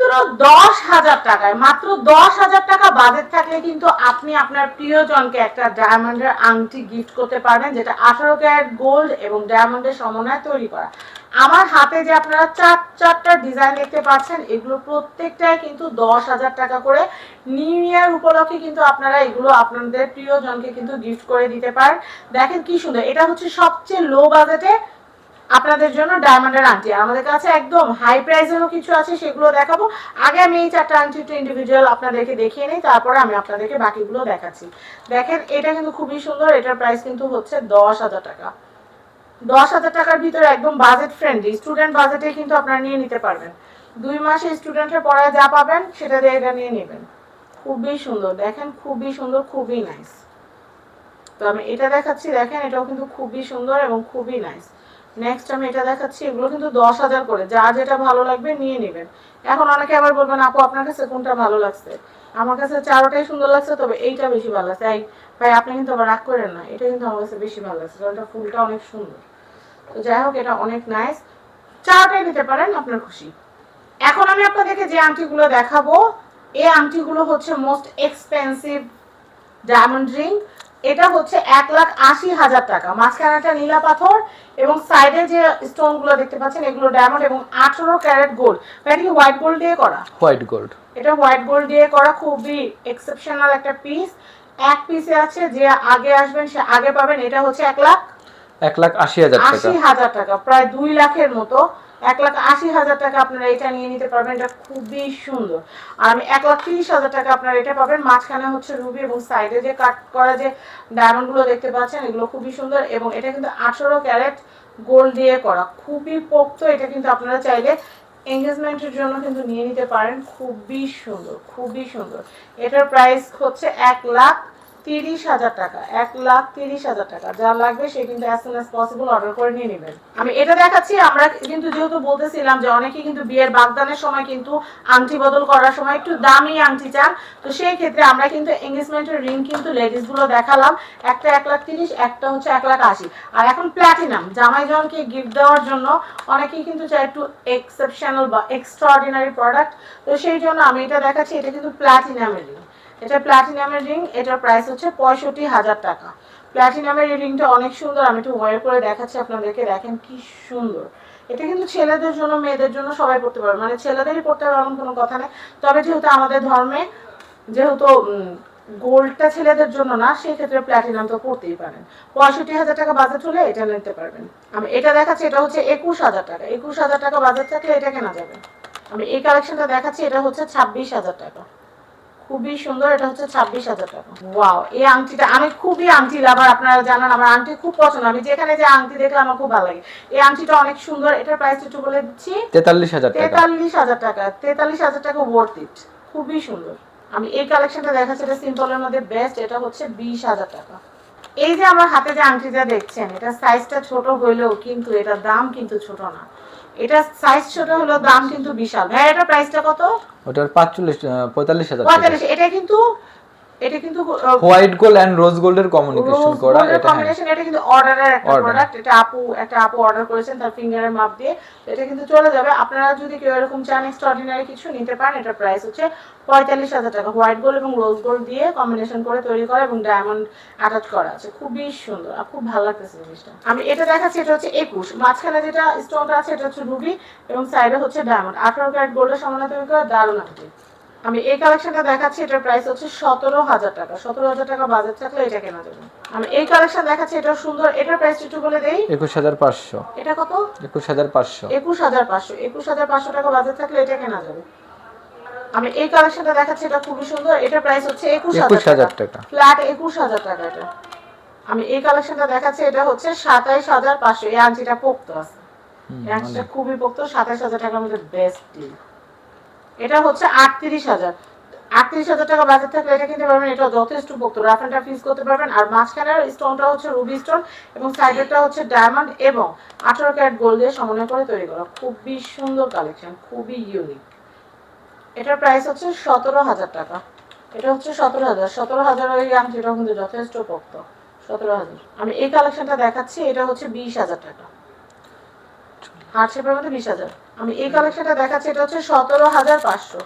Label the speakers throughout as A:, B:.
A: মাত্র দশ হাজার টাকায়, মাত্র দশ হাজার টাকা বাজেট থাকলে কিন্তু আপনি আপনার প্রিয়জনকে একটা ডায়মন্ডের আংটি গিফট করতে পারবেন, যেটা আঠারো ক্যারেট গোল্ড এবং ডায়মন্ডের সমন্বয়ে তৈরি করা। আমার হাতে যে আপনারা চার, চারটা ডিজাইন দেখতে পাচ্ছেন, এগুলো প্রত্যেকটাই কিন্তু দশ হাজার টাকা করে। নিউ ইয়ার উপলক্ষে কিন্তু আপনারা এগুলো আপনাদের প্রিয়জনকে কিন্তু গিফট করে দিতে পারেন। দেখেন কি সুন্দর, এটা হচ্ছে সবচেয়ে লো বাজেটে আপনাদের জন্য ডায়মন্ডের আংটি। আমাদের কাছে একদম হাই প্রাইসেরও কিছু আছে, সেগুলো দেখাবো। আগে আমি এই চারটা আংটি একটু ইন্ডিভিজুয়াল আপনাদেরকে দেখিয়ে নিই, তারপরে আমি আপনাদেরকে বাকিগুলো দেখাচ্ছি। দেখেন, এটা কিন্তু খুবই সুন্দর, এটার প্রাইস কিন্তু হচ্ছে দশ হাজার টাকা। দশ হাজার টাকার ভিতরে একদম বাজেট ফ্রেন্ডলি স্টুডেন্ট বাজেটে কিন্তু আপনারা নিয়ে নিতে পারবেন। দুই মাসে স্টুডেন্টের পড়ায় যা পাবেন, সেটা দিয়ে এটা নিয়ে নেবেন। খুবই সুন্দর, দেখেন, খুবই সুন্দর, খুবই নাইস তো আমি এটা দেখাচ্ছি, দেখেন, এটাও কিন্তু খুবই সুন্দর এবং খুবই নাইস নেক্সট আমি এটা দেখাচ্ছি, এগুলো কিন্তু দশ হাজার করে। যা যেটা ভালো লাগবে নিয়ে নেবেন। এখন অনেকে আবার বলবেন, আপু, আপনার কাছে কোনটা ভালো লাগছে? আমার কাছে চারোটাই সুন্দর লাগছে, তবে এইটা বেশি ভালো লাগছে। ভাই, আপনি কিন্তু আবার রাগ করেন না, এটা কিন্তু আমার কাছে বেশি ভালো লাগছে, কারণ এটা ফুলটা অনেক সুন্দর। তো যাই হোক, এটা অনেক নাইস চারোটাই নিতে পারেন, আপনার খুশি। এখন আমি আপনাদেরকে যে আংটিগুলো দেখাবো, এই আংটিগুলো হচ্ছে মোস্ট এক্সপেন্সিভ ডায়মন্ড রিং এটা হচ্ছে এক লাখ আশি হাজার টাকা। মাঝখানাটা নীলা পাথর এবং সাইডে যে স্টোনগুলো দেখতে পাচ্ছেন এগুলো ডায়মন্ড এবং আঠারো ক্যারেট গোল্ড এটা কি হোয়াইট গোল্ড দিয়ে করা?
B: হোয়াইট গোল্ড
A: এটা হোয়াইট গোল্ড দিয়ে করা খুবই এক্সেপশনাল একটা পিস এক পিসে আছে যে আগে আসবেন সে আগে পাবেন এটা হচ্ছে এক লাখ
B: এক লাখ আশি হাজার টাকা।
A: আশি হাজার টাকা প্রায় দুই লাখের মতো। এক লাখ আশি হাজার টাকা আপনারা এটা নিয়ে নিতে পারবেন। এটা খুবই সুন্দর। আর এক লাখ তিরিশ হাজার টাকা আপনারা এটা পাবেন। মাঝখানে হচ্ছে রুবি এবং সাইডে যে কাট করা যে ডায়মন্ডগুলো দেখতে পাচ্ছেন, এগুলো খুবই সুন্দর এবং এটা কিন্তু আঠারো ক্যারেট গোল্ড দিয়ে করা। খুবই পোক্ত, এটা কিন্তু আপনারা চাইলে এঙ্গেজমেন্টের জন্য কিন্তু নিয়ে নিতে পারেন। খুবই সুন্দর খুবই সুন্দর। এটার প্রাইস হচ্ছে এক লাখ তিরিশ হাজার টাকা, এক লাখ তিরিশ হাজার টাকা। যা লাগবে সে কিন্তু পসিবল অর্ডার করে নিয়ে নেবেন আমি এটা দেখাচ্ছি, আমরা কিন্তু যেহেতু বলতেছিলাম যে অনেকে কিন্তু বিয়ের বাগদানের সময় কিন্তু আংটি বদল করার সময় একটু দামি আংটি চান, তো সেই ক্ষেত্রে আমরা কিন্তু এঙ্গেজমেন্টের রিং কিন্তু লেডিসগুলো দেখালাম। একটা এক লাখ তিরিশ, একটা হচ্ছে এক লাখ আশি। আর এখন প্ল্যাটিনাম জামাই জনকে গিফট দেওয়ার জন্য অনেকেই কিন্তু চায় একটু এক্সেপশনাল বা এক্সট্রাঅর্ডিনারি প্রোডাক্ট তো সেই জন্য আমি এটা দেখাচ্ছি, এটা কিন্তু প্ল্যাটিনামের রিং এটা প্ল্যাটিনামের রিং এটার প্রাইস হচ্ছে পঁয়ষট্টি হাজার টাকা। প্ল্যাটিনামের এই রিংটা অনেক সুন্দর, আমি একটু ওয়ার করে দেখাচ্ছি আপনাদেরকে, দেখেন কি সুন্দর। এটা কিন্তু ছেলেদের জন্য, মেয়েদের জন্য সবাই পড়তে পারবে মানে ছেলেদেরই পড়তে হবে এমন কোনো কথা নেই। তবে যেহেতু আমাদের ধর্মে, যেহেতু গোল্ডটা ছেলেদের জন্য না সেই ক্ষেত্রে প্ল্যাটিনাম তো পড়তেই পারেন। পঁয়ষট্টি হাজার টাকা বাজেট হলে এটা নিতে পারবেন। আমি এটা দেখাচ্ছি, এটা হচ্ছে একুশ হাজার টাকা। একুশ হাজার টাকা বাজেট থাকলে এটা কেনা যাবে। আমি এই কালেকশনটা দেখাচ্ছি, এটা হচ্ছে ছাব্বিশ হাজার টাকা। খুবই সুন্দর এটা হচ্ছে ছাব্বিশ হাজার টাকা। ওয়াও এই আংটিটা আমি খুবই আংটি লাভার আপনারা জানান আমার আংটি খুব পছন্দ। আমি যেখানে যে আংটি দেখলে আমার খুব ভালো লাগে। এই আংটিটা অনেক সুন্দর এটার প্রাইস একটু বলে দিচ্ছি।
B: তেতাল্লিশ হাজার
A: তেতাল্লিশ হাজার টাকা তেতাল্লিশ হাজার টাকা ওয়ার্থ ইট খুবই সুন্দর। আমি এই কালেকশনটা দেখাচ্ছি এটা সিম্পলের মধ্যে বেস্ট এটা হচ্ছে বিশ হাজার টাকা। এই যে আমার হাতে যে আংটিটা দেখছেন এটা সাইজটা ছোট হইলেও কিন্তু এটা দাম কিন্তু ছোট না। এটা সাইজ ছোট হলো দাম কিন্তু বিশাল। ভাই এটা প্রাইসটা কত?
B: ওটার পাঁচচল্লিশ পঁয়তাল্লিশ হাজার টাকা।
A: পঁয়তাল্লিশ এটা কিন্তু এটা কিন্তু
B: হোয়াইট গোল্ড এন্ড রোজ গোল্ডের কমিউনিকেশন করা এটা হ্যাঁ।
A: combination, এটা কিন্তু অর্ডারের একটা প্রোডাক্ট এটা আপু একটা আপু অর্ডার করেছেন তার ফিঙ্গারের মাপ দিয়ে এটা কিন্তু চলে যাবে। আপনারা যদি কেউ এরকম চান এক্সট্রাঅর্ডিনারি কিছু নিতে পারেন এটার প্রাইস হচ্ছে পঁয়তাল্লিশ হাজার টাকা। হোয়াইট গোল্ড এবং রোজ গোল্ড দিয়ে কম্বিনেশন করে তৈরি করা এবং ডায়মন্ড অ্যাটাচ করা আছে। খুবই সুন্দর আর খুব ভালো লাগতেছে জিনিসটা। আমি এটা দেখাচ্ছি এটা হচ্ছে একুশ। মাঝখানে যেটা স্টোনটা আছে এটা হচ্ছে রুবি এবং সাইডে হচ্ছে ডায়মন্ড আঠারো ক্যারেট গোল্ডের সমানে তৈরি করা দারুণ আংটি আমি এই কালেকশনটা দেখাচ্ছি এটার প্রাইস হচ্ছে সতেরো হাজার টাকা। সতেরো হাজার টাকা বাজেট থাকলে এটা কেনা যাবে। আমি এই কালেকশন দেখাচ্ছি এটা সুন্দর। এটার প্রাইস একটু বলে দেই।
B: একুশ হাজার পাঁচশো।
A: এটা কত?
B: একুশ হাজার পাঁচশো।
A: একুশ হাজার পাঁচশো। একুশ হাজার পাঁচশো টাকা বাজেট থাকলে এটা কেনা যাবে। আমি এই কালেকশনটা দেখাচ্ছি এটা খুবই সুন্দর। এটার প্রাইস হচ্ছে একুশ হাজার টাকা।
B: টাকা।
A: ফ্ল্যাট একুশ হাজার টাকা এটা। আমি এই কালেকশনটা দেখাচ্ছি এটা হচ্ছে সাতাইশ হাজার পাঁচশো। এই আংটিটা পোক্ত আছে। এই আংটিটা খুবই পোক্ত সাতাইশ হাজার টাকার মধ্যে বেস্ট ডিল এটা হচ্ছে আটত্রিশ হাজার। আটত্রিশ হাজার টাকা বাজেট থাকলে এটা কিনতে পারবেন এটা যথেষ্ট পোক্ত রাফ অ্যান্ড করতে পারবেন। আর মাঝখানের স্টোনটা হচ্ছে রুবি স্টোন এবং সাইডেরটা হচ্ছে ডায়মন্ড এবং আঠারো ক্যারেট গোল্ড দিয়ে সমন্বয় করে তৈরি করা। খুবই সুন্দর কালেকশন খুবই ইউনিক এটার প্রাইস হচ্ছে সতেরো হাজার টাকা। এটা হচ্ছে সতেরো হাজার। সতেরো হাজার ওই আংটিটা কিন্তু যথেষ্ট পোক্ত সতেরো হাজার। আমি এই কালেকশনটা দেখাচ্ছি, এটা হচ্ছে বিশ হাজার টাকা। হার্ট শেপের মধ্যে বিশ হাজার। আমি এই কালেকশনটা দেখাচ্ছি এটা হচ্ছে সতেরো হাজার পাঁচশো।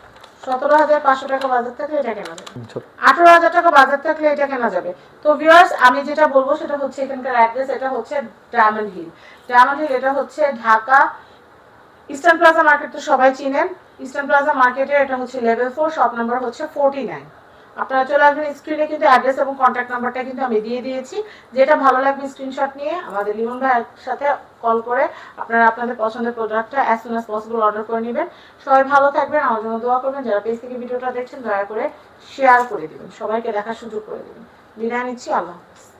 A: সতেরো হাজার পাঁচশো টাকা বাজার থাকলে এটা কেনা যাবে।
B: ছোট
A: আঠারো হাজার টাকা বাজার থাকলে এটা কেনা যাবে। তো ভিউয়ার্স আমি যেটা বলব সেটা হচ্ছে এখানকার অ্যাড্রেস এটা হচ্ছে ডায়মন্ড হিল ডায়মন্ড হিল এটা হচ্ছে ঢাকা। ইস্টার্ন প্লাজা মার্কেট তো সবাই চিনেন। ইস্টার্ন প্লাজা মার্কেটে এটা হচ্ছে লেভেল ফোর শপ নাম্বার হচ্ছে ফোরটি নাইন আপনারা চলে আসবেন স্ক্রিনে কিন্তু অ্যাড্রেস এবং কন্ট্যাক্ট নাম্বারটা কিন্তু আমি দিয়ে দিয়েছি। যেটা ভালো লাগবে স্ক্রিনশট নিয়ে, আমাদের লিমন ভাইয়ের সাথে কল করে আপনারা আপনাদের পছন্দের প্রোডাক্টটা as soon as possible order করে নেবেন। সবাই ভালো থাকবেন, আমার জন্য দোয়া করবেন। যারা পেজ থেকে ভিডিওটা দেখছেন, দয়া করে শেয়ার করে দিবেন। সবাইকে দেখার সুযোগ করে দিবেন। বিদায় নিচ্ছি, আল্লাহ হাফিজ।